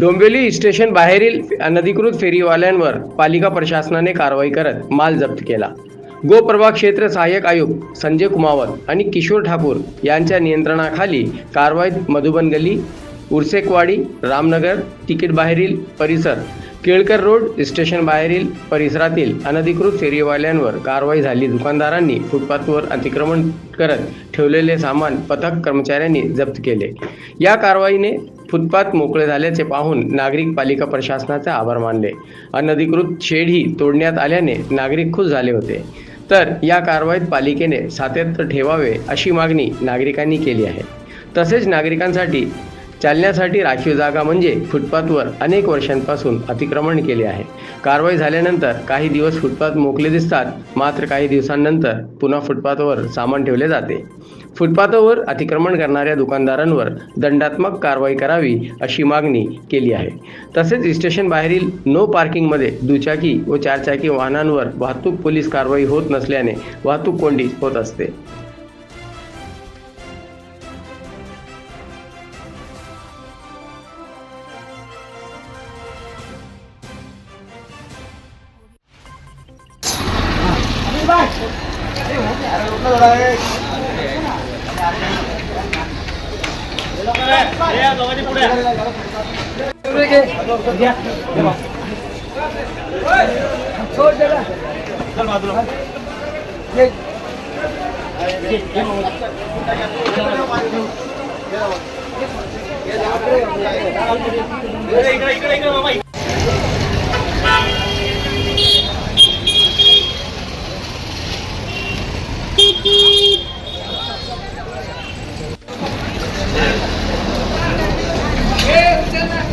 Dombivli station बाहेरील अनधिकृत फेरीवाल्यांवर पालिका प्रशासनाने कारवाई करत माल जप्त केला. गोप्रभा क्षेत्र सहाय्यक आयुक्त संजय कुमावत आणि किशोर ठाकूर यांच्या नियंत्रणाखाली कारवाईत मधुबन गल्ली उर्सेकवाडी रामनगर तिकीट बाहेरील परिसर केळकर रोड स्टेशन बाहेरील परिसरातील अनधिकृत फेरीवाल्यांवर कारवाई झाली. दुकानदारांनी फुटपाथवर अतिक्रमण करत ठेवलेले सामान पथक कर्मचाऱ्यांनी जप्त केले. या कारवाईने फुटपाथ मोकळे झाल्याचे पाहून नागरिक पालिका प्रशासनाचे आभार मानले. अनधिकृत शेडही तोडण्यात आल्याने नागरिक खुश झाले होते. तर या कारवाईत पालिकेने सातत्य ठेवावे अशी मागणी नागरिकांनी केली आहे. तसेच नागरिकांसाठी चालण्यासाठी राखीव जागा म्हणजे फुटपाथवर अनेक वर्षांपासून अतिक्रमण केले आहे. कारवाई झाल्यानंतर काही दिवस फुटपाथ मोकले दिसतात मात्र काही दिवसांनंतर पुन्हा फुटपाथवर सामान ठेवले जाते. फुटपाथवर अतिक्रमण करणाऱ्या दुकानदारांवर दंडात्मक कारवाई करावी अशी मागणी केली आहे. तसेच स्टेशन बाहेरील नो पार्किंगमध्ये दुचाकी व चारचाकी वाहनांवर वाहतूक पोलीस कारवाई होत नसल्याने वाहतूक कोंडी होत असते. इकडे इकडे इकडे Eita, na